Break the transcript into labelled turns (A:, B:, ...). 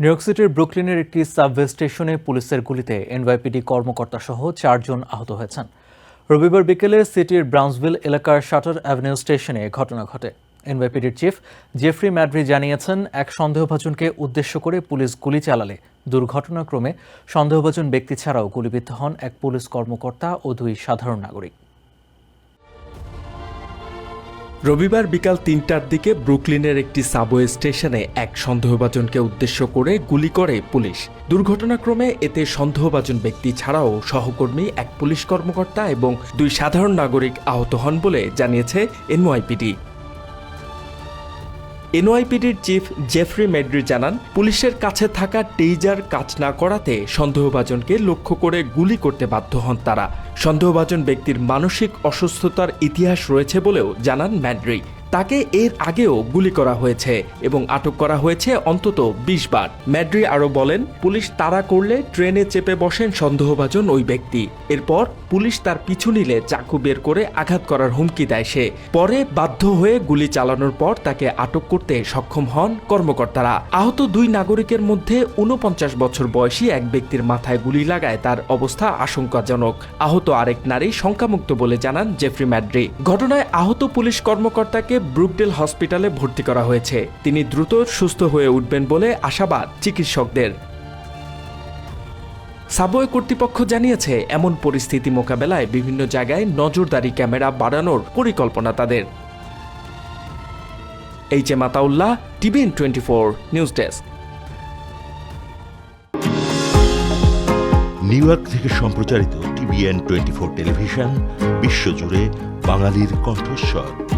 A: New York সিটির ব্রুকলিনের একটি subway স্টেশনে পুলিশের গুলিতে এনওয়াইপিডি কর্মকর্তা সহ চারজন আহত হয়েছেন। রবিবার বিকেলে সিটির ব্রাউন্সভিল এলাকার শাটার অ্যাভিনিউ স্টেশনে ঘটনা ঘটে। এনওয়াইপিডির চিফ জেফরি ম্যাড্রি জানিয়েছেন, এক সন্দেহভাজনকে উদ্দেশ্য করে পুলিশ গুলি চালালে দুর্ঘটনাক্রমে সন্দেহভাজন ব্যক্তি ছাড়াও গুলিবিদ্ধ হন এক পুলিশ কর্মকর্তা ও দুই সাধারণ নাগরিক।
B: রবিবার বিকাল তিনটার দিকে ব্রুকলিনের একটি সাবওয়ে স্টেশনে এক সন্দেহভাজনকে উদ্দেশ্য করে গুলি করে পুলিশ। দুর্ঘটনাক্রমে এতে সন্দেহভাজন ব্যক্তি ছাড়াও সহকর্মী, এক পুলিশ কর্মকর্তা এবং দুই সাধারণ নাগরিক আহত হন বলে জানিয়েছে এনওয়াইপিডি। এনওয়াইপিডির চিফ জেফরি মেড্রি জানান, পুলিশের কাছে থাকা টেইজার কাজ না করাতে সন্দেহভাজনকে লক্ষ্য করে গুলি করতে বাধ্য হন তারা। সন্দেহভাজন ব্যক্তির মানসিক অসুস্থতার ইতিহাস রয়েছে বলেও জানান ম্যাড্রি তাকে এর আগেও গুলি করা হয়েছে এবং আটক করা হয়েছে অন্তত বিশ বার। ম্যাড্রি আরও বলেন, পুলিশ তাড়া করলে ট্রেনে চেপে বসেন সন্দেহভাজন ওই ব্যক্তি। এরপর পুলিশ তার পিছু নিলে চাকু বের করে আঘাত করার হুমকি দেয় সে। পরে বাধ্য হয়ে গুলি চালানোর পর তাকে আটক করতে সক্ষম হন কর্মকর্তারা। আহত দুই নাগরিকের মধ্যে উনপঞ্চাশ বছর বয়সী এক ব্যক্তির মাথায় গুলি লাগায় তার অবস্থা আশঙ্কাজনক। আহত আরেক নারী শঙ্কামুক্ত বলে জানান জেফ্রি ম্যাড্রি। ঘটনায় আহত পুলিশ কর্মকর্তাকে ব্রুকডেল হসপিটালে ভর্তি করা হয়েছে। তিনি দ্রুত সুস্থ হয়ে উঠবেন বলে আশাবাদ চিকিৎসকদের। সাবওয়ে কর্তৃপক্ষ জানিয়েছে, এমন পরিস্থিতি মোকাবেলায় বিভিন্ন জায়গায় নজরদারি ক্যামেরা বাড়ানোর পরিকল্পনা তাদের। H A Mataullah TVN twenty four, news desk.
C: New York থেকে সম্প্রচারিত টিভিএন টোয়েন্টি ফোর টেলিভিশন, বিশ্বজুড়ে বাঙালির কণ্ঠস্বর।